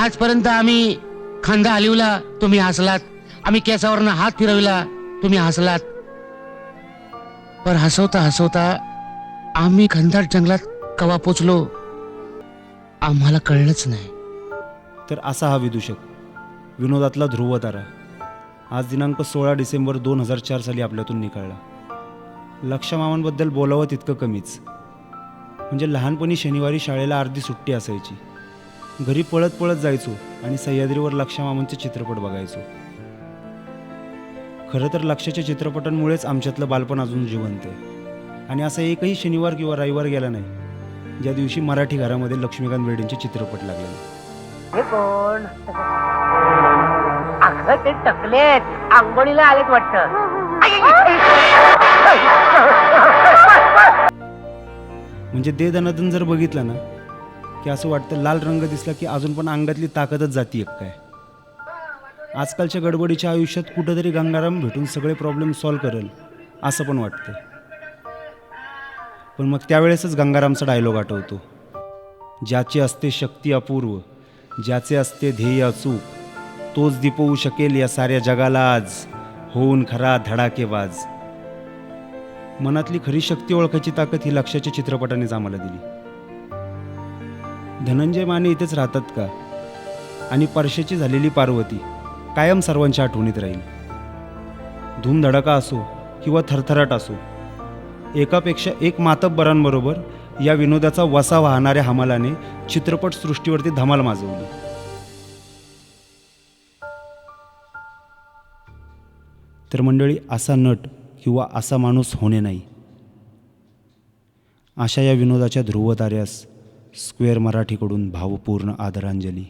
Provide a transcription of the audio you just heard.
आजपर्यंत आम्ही खांदा हलिवला तुम्ही हसलात. आम्ही केसावरनं हात फिरविला तुम्ही हसलात. पर हसवता हसवता आम्ही खंदाट जंगलात कवा पोचलो आम्हाला कळलंच नाही. तर असा हा विदूषक विनोदातला ध्रुव तारा आज दिनांक सोळा डिसेंबर दोन हजार चार साली आपल्यातून निकळला. लक्षमामांबद्दल बोलावं तितकं कमीच. म्हणजे लहानपणी शनिवारी शाळेला अर्धी सुट्टी असायची. घरी पळत पळत जायचो आणि सह्याद्रीवर लक्षमामांचे चित्रपट बघायचो. खरं तर लक्षाच्या चित्रपटांमुळेच आमच्यातलं बालपण अजून जिवंत आहे. आणि असा एकही शनिवार किंवा रविवार गेला नाही ज्या दिवशी मराठी घरामध्ये लक्ष्मीकांत बेर्डेंचे चित्रपट लागले. नाही टकलेत. आंघोळीला आलेत वाटत. म्हणजे दे दनादन जर बघितलं ना की असं वाटतं लाल रंग दिसला की अजून पण अंगातली ताकदच जाती काय. आजकालच्या गडबडीच्या आयुष्यात कुठंतरी गंगाराम भेटून सगळे प्रॉब्लेम सॉल्व्ह करेल असं पण वाटतं. पण मग त्यावेळेसच गंगारामचा डायलॉग आठवतो. ज्याची असते शक्ती अपूर्व ज्याचे असते ध्येय अचूक तोच दिपवू शकेल या साऱ्या जगाला आज होऊन खरा धडाकेबाज मनातली खरी शक्ती ओळखायची ताकद ही लक्षाच्या चित्रपटानेच आम्हाला दिली. धनंजय माने इथेच राहतात का? आणि परशेची झालेली पार्वती कायम सर्वांच्या आठवणीत राहील. धूमधडाका असो किंवा थरथराट असो एकापेक्षा एक मातब्बरांबरोबर या विनोदाचा वसा वाहणाऱ्या हमालाने चित्रपटसृष्टीवरती धमाल माजवली. तर मंडळी असा नट किंवा असा माणूस होणे नाही. अशा या विनोदाच्या ध्रुवताऱ्यास स्क्वेअर मराठीकडून भावपूर्ण आदरांजली.